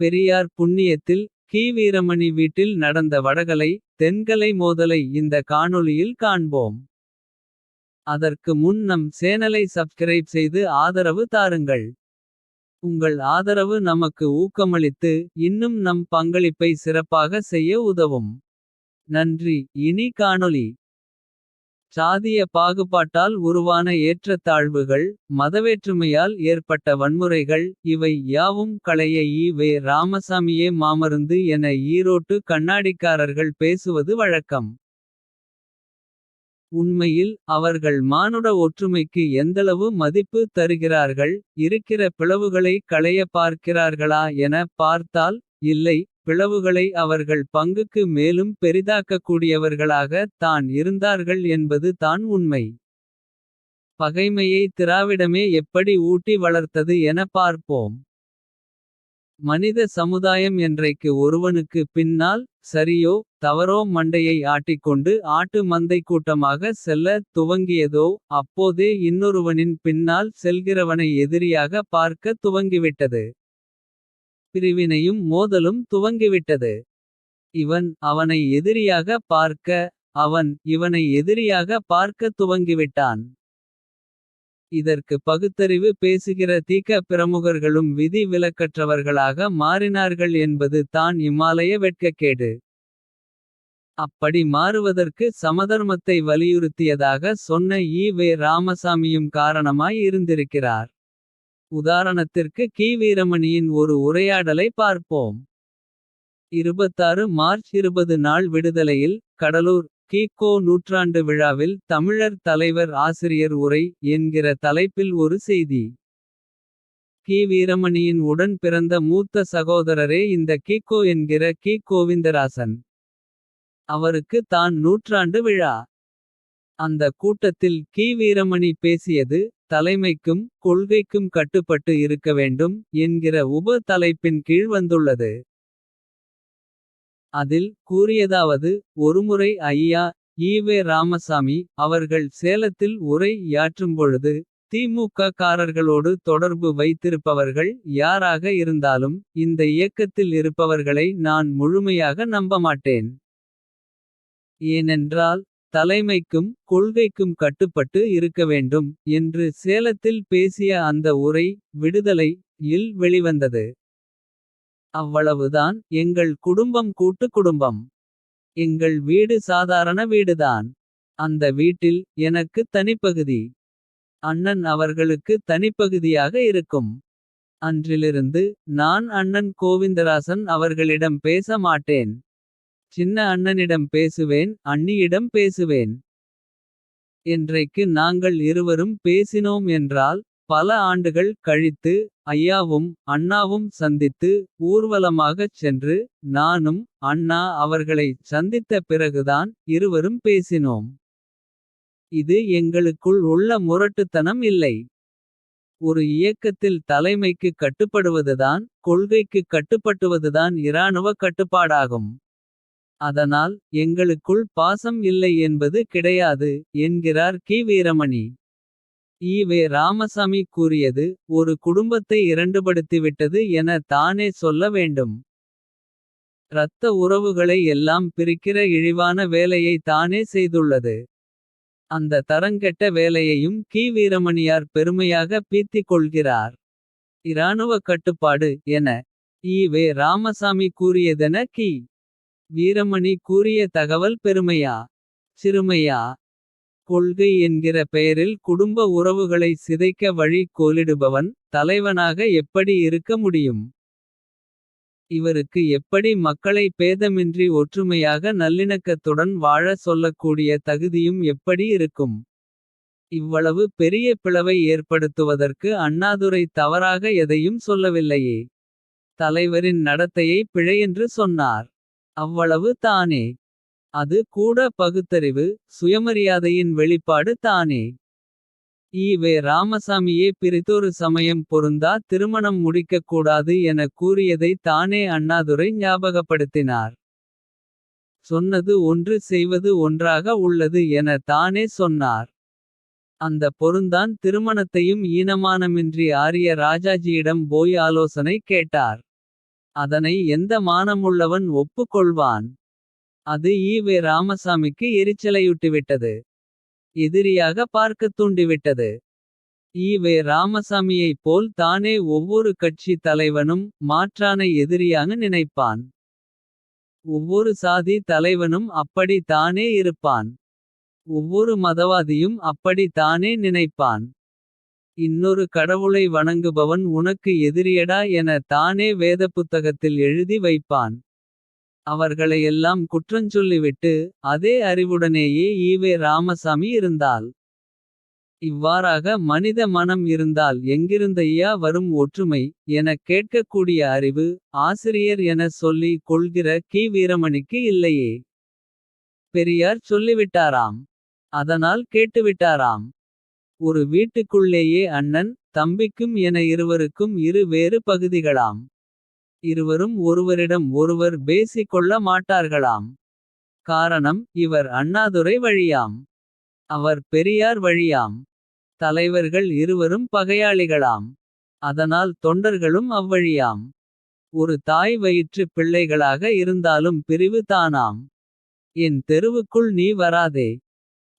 பெரியார் புண்ணியத்தில் கி. வீரமணி வீட்டில் நடந்த வடகலை. தென்கலை மோதலை இந்த காணொளியில் காண்போம். அதற்கு முன் நம் சேனலை சப்ஸ்கிரைப் செய்து ஆதரவு தாருங்கள். உங்கள் ஆதரவு நமக்கு ஊக்கமளித்து. இன்னும் நம் பங்களிப்பை சிறப்பாக செய்ய உதவும். நன்றி இனி காணொளி. சாதிய பாகுபாட்டால் உருவான ஏற்றத்தாழ்வுகள். மதவேற்றுமையால் ஏற்பட்ட வன்முறைகள். இவை யாவும் களைய ஈ. வே. ராமசாமியே மாமருந்து என ஈரோட்டு கண்ணாடிக்காரர்கள் பேசுவது வழக்கம். உண்மையில் அவர்கள் மானுட ஒற்றுமைக்கு எந்தளவு மதிப்பு தருகிறார்கள். இருக்கிற பிளவுகளை களைய பார்க்கிறார்களா என பார்த்தால். இல்லை பிளவுகளை அவர்கள் பங்குக்கு மேலும் பெரிதாக்கக்கூடியவர்களாக. தான் இருந்தார்கள் என்பது தான் உண்மை. பகைமையை திராவிடமே எப்படி ஊட்டி வளர்த்தது என பார்ப்போம். மனித சமுதாயம் என்றைக்கு ஒருவனுக்கு பின்னால். சரியோ தவறோ மண்டையை ஆட்டிக்கொண்டு ஆட்டு மந்தைக்கூட்டமாக செல்ல துவங்கியதோ. அப்போதே இன்னொருவனின் பின்னால் செல்கிறவனை எதிரியாக பார்க்க துவங்கிவிட்டது. பிரிவினையும் மோதலும் துவங்கிவிட்டது. இவன் அவனை எதிரியாக பார்க்க. அவன் இவனை எதிரியாக பார்க்க துவங்கிவிட்டான். இதற்கு பகுத்தறிவு பேசுகிற தீக்க பிரமுகர்களும் விதி விலக்கற்றவர்களாக மாறினார்கள் என்பது தான் இமாலய வெட்கக்கேடு. அப்படி மாறுவதற்கு சமதர்மத்தை வலியுறுத்தியதாக சொன்ன ஈ. வே. ராமசாமியும் காரணமாய் இருந்திருக்கிறார். உதாரணத்திற்கு கி. வீரமணியின் ஒரு உரையாடலை பார்ப்போம். 26 மார்ச் 20 நாள் விடுதலையில் கடலூர். கீகோ நூற்றாண்டு விழாவில் தமிழர் தலைவர் ஆசிரியர் உரை. என்கிற தலைப்பில் ஒரு செய்தி. கி. வீரமணியின் உடன் பிறந்த மூத்த சகோதரரே இந்த கீகோ என்கிற கி. கோவிந்தராசன். அவருக்கு தான் நூற்றாண்டு விழா. அந்த கூட்டத்தில் கி. வீரமணி பேசியது. தலைமைக்கும் கொள்கைக்கும் கட்டுப்பட்டு இருக்க வேண்டும். என்கிற உப தலைப்பின் கீழ் வந்துள்ளது. அதில் கூறியதாவது ஒருமுறை ஐயா. ஈவே வே. ராமசாமி அவர்கள் சேலத்தில் உரை யாற்றும்பொழுது. திமுக காரர்களோடு தொடர்பு வைத்திருப்பவர்கள். யாராக இருந்தாலும் இந்த இயக்கத்தில் இருப்பவர்களை நான் முழுமையாக நம்பமாட்டேன். ஏனென்றால் தலைமைக்கும் கொள்கைக்கும் கட்டுப்பட்டு இருக்க வேண்டும். என்று சேலத்தில் பேசிய அந்த உரை விடுதலை. இல் வெளிவந்தது. அவ்வளவுதான் எங்கள் குடும்பம் கூட்டு குடும்பம். எங்கள் வீடு சாதாரண வீடுதான். அந்த வீட்டில் எனக்கு தனிப்பகுதி. அண்ணன் அவர்களுக்கு தனிப்பகுதியாக இருக்கும். அன்றிலிருந்து நான் அண்ணன் கோவிந்தராசன் அவர்களிடம் பேச மாட்டேன். சின்ன அண்ணனிடம் பேசுவேன் அண்ணியிடம் பேசுவேன். என்றைக்கு நாங்கள் இருவரும் பேசினோம் என்றால். பல ஆண்டுகள் கழித்து ஐயாவும் அண்ணாவும் சந்தித்து. ஊர்வலமாகச் சென்று நானும் அண்ணா அவர்களை சந்தித்த பிறகுதான். இருவரும் பேசினோம். இது எங்களுக்குள் உள்ள முரட்டுத்தனம் இல்லை. ஒரு இயக்கத்தில் தலைமைக்கு கட்டுப்படுவதுதான். கொள்கைக்கு கட்டுப்பட்டுவதுதான் இராணுவ கட்டுப்பாடாகும். அதனால் எங்களுக்குள் பாசம் இல்லை என்பது கிடையாது. என்கிறார் கி. வீரமணி. ஈவே ராமசாமி கூறியது ஒரு குடும்பத்தை இரண்டுபடுத்திவிட்டது என தானே சொல்ல வேண்டும். இரத்த உறவுகளை எல்லாம் பிரிக்கிற இழிவான வேலையை தானே செய்துள்ளது. அந்த தரங்கெட்ட வேலையையும் கி. வீரமணியார் பெருமையாக பீத்திக் கொள்கிறார். இராணுவ கட்டுப்பாடு என ஈ. வே. ராமசாமி கூறியதென கி. வீரமணி கூறிய தகவல் பெருமையா. சிறுமையா. கொள்கை என்கிற பெயரில் குடும்ப உறவுகளை சிதைக்க வழி கோலிடுபவன். தலைவனாக எப்படி இருக்க முடியும். இவருக்கு எப்படி மக்களை பேதமின்றி ஒற்றுமையாக நல்லிணக்கத்துடன் வாழ சொல்லக்கூடிய தகுதியும் எப்படி இருக்கும். இவ்வளவு பெரிய பிளவை ஏற்படுத்துவதற்கு அண்ணாதுரை தவறாக எதையும் சொல்லவில்லையே. தலைவரின் நடத்தையை பிழையென்று சொன்னார். அவ்வளவு தானே. அது கூட பகுத்தறிவு சுயமரியாதையின் வெளிப்பாடு தானே. ஈவே ராமசாமியே பிரித்தொரு சமயம் பொருந்தா திருமணம் முடிக்கக் கூடாது என கூறியதை தானே அண்ணாதுரை ஞாபகப்படுத்தினார். சொன்னது ஒன்று செய்வது ஒன்றாக உள்ளது என தானே சொன்னார். அந்த பொருந்தான் திருமணத்தையும் ஈனமானமின்றி ஆரிய ராஜாஜியிடம் போய் ஆலோசனை கேட்டார். அதனை எந்த மானமுள்ளவன் ஒப்புக்கொள்வான். அது ஈவே ராமசாமிக்கு எரிச்சலையுட்டுவிட்டது. எதிரியாக பார்க்கத் தூண்டிவிட்டது. ஈவே ராமசாமியைப் போல் தானே ஒவ்வொரு கட்சி தலைவனும். மாற்றானை எதிரியாக நினைப்பான். ஒவ்வொரு சாதி தலைவனும் அப்படி தானே இருப்பான். ஒவ்வொரு மதவாதியும் அப்படி தானே நினைப்பான். இன்னொரு கடவுளை வணங்குபவன் உனக்கு எதிரியடா என தானே வேதப்புத்தகத்தில் எழுதி வைப்பான். அவர்களையெல்லாம் குற்றஞ்சொல்லிவிட்டு. அதே அறிவுடனேயே ஈவே ராமசாமி இருந்தால். இவ்வாறாக மனித மனம் இருந்தால் எங்கிருந்தையா வரும் ஒற்றுமை. எனக் கேட்கக்கூடிய அறிவு ஆசிரியர் எனச் சொல்லி. கொள்கிற கி வீரமணிக்கு இல்லையே. பெரியார் சொல்லிவிட்டாராம். அதனால் கேட்டுவிட்டாராம். ஒரு வீட்டுக்குள்ளேயே அண்ணன் தம்பிக்கும் என இருவருக்கும் இரு வேறு பகுதிகளாம். இருவரும் ஒருவரிடம் ஒருவர் பேசிக் கொள்ள மாட்டார்களாம். காரணம் இவர் அண்ணாதுரை வழியாம். அவர் பெரியார் வழியாம். தலைவர்கள் இருவரும் பகையாளிகளாம். அதனால் தொண்டர்களும் அவ்வழியாம். ஒரு தாய் வயிற்றுப் பிள்ளைகளாக இருந்தாலும் பிரிவு தானாம். என் தெருவுக்குள் நீ வராதே.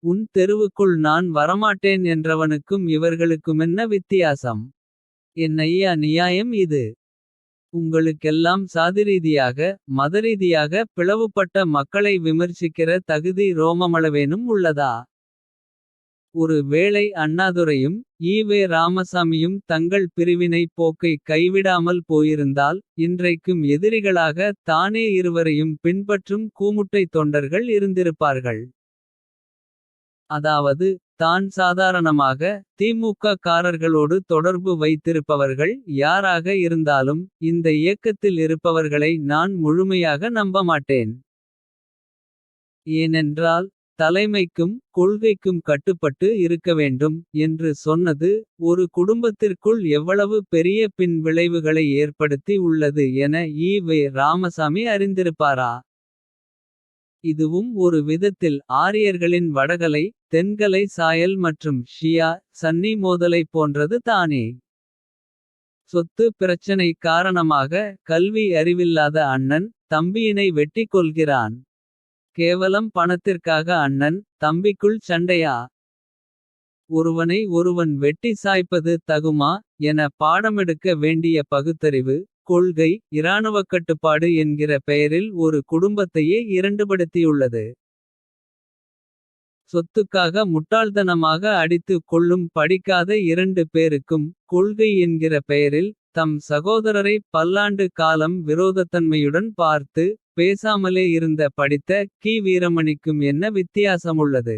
உன் தெருவுக்குள் நான் வரமாட்டேன் என்றவனுக்கும் இவர்களுக்குமென்ன வித்தியாசம். என்னய்யா அநியாயம் இது. உங்களுக்கெல்லாம் சாதிரீதியாக மதரீதியாக பிளவுபட்ட மக்களை விமர்சிக்கிற தகுதி ரோமமளவேனும் உள்ளதா. ஒரு வேளை அண்ணாதுரையும் ஈவே ராமசாமியும் தங்கள் பிரிவினை போக்கை கைவிடாமல் போயிருந்தால். இன்றைக்கும் எதிரிகளாக தானே இருவரையும் பின்பற்றும் கூமுட்டை தொண்டர்கள் இருந்திருப்பார்கள். அதாவது தான் சாதாரணமாக திமுக காரர்களோடு தொடர்பு வைத்திருப்பவர்கள். யாராக இருந்தாலும் இந்த இயக்கத்தில் இருப்பவர்களை நான் முழுமையாக நம்பமாட்டேன். ஏனென்றால் தலைமைக்கும் கொள்கைக்கும் கட்டுப்பட்டு இருக்க வேண்டும் என்று சொன்னது ஒரு குடும்பத்திற்குள் எவ்வளவு பெரிய பின் விளைவுகளை ஏற்படுத்தி உள்ளது என ஈ.வே. ராமசாமி அறிந்திருப்பாரா. இதுவும் ஒரு விதத்தில் ஆரியர்களின் வடகலை. தென்கலை சாயல் மற்றும் ஷியா சன்னி மோதலைப் போன்றது தானே. சொத்து பிரச்சனை காரணமாக கல்வி அறிவில்லாத அண்ணன். தம்பியினை வெட்டிக் கொள்கிறான் கேவலம் பணத்திற்காக அண்ணன் தம்பிக்குள் சண்டையா. ஒருவனை ஒருவன் வெட்டி சாய்ப்பது தகுமா. என பாடமெடுக்க வேண்டிய பகுத்தறிவு. கொள்கை இராணுவக் கட்டுப்பாடு என்கிற பெயரில் ஒரு குடும்பத்தையே இரண்டுபடுத்தியுள்ளது. சொத்துக்காக முட்டாள்தனமாக அடித்து கொள்ளும் படிக்காத இரண்டு பேருக்கும். கொள்கை என்கிற பெயரில் தம் சகோதரரை பல்லாண்டு காலம் விரோதத்தன்மையுடன் பார்த்து. பேசாமலே இருந்த படித்த கி வீரமணிக்கும் என்ன வித்தியாசமுள்ளது.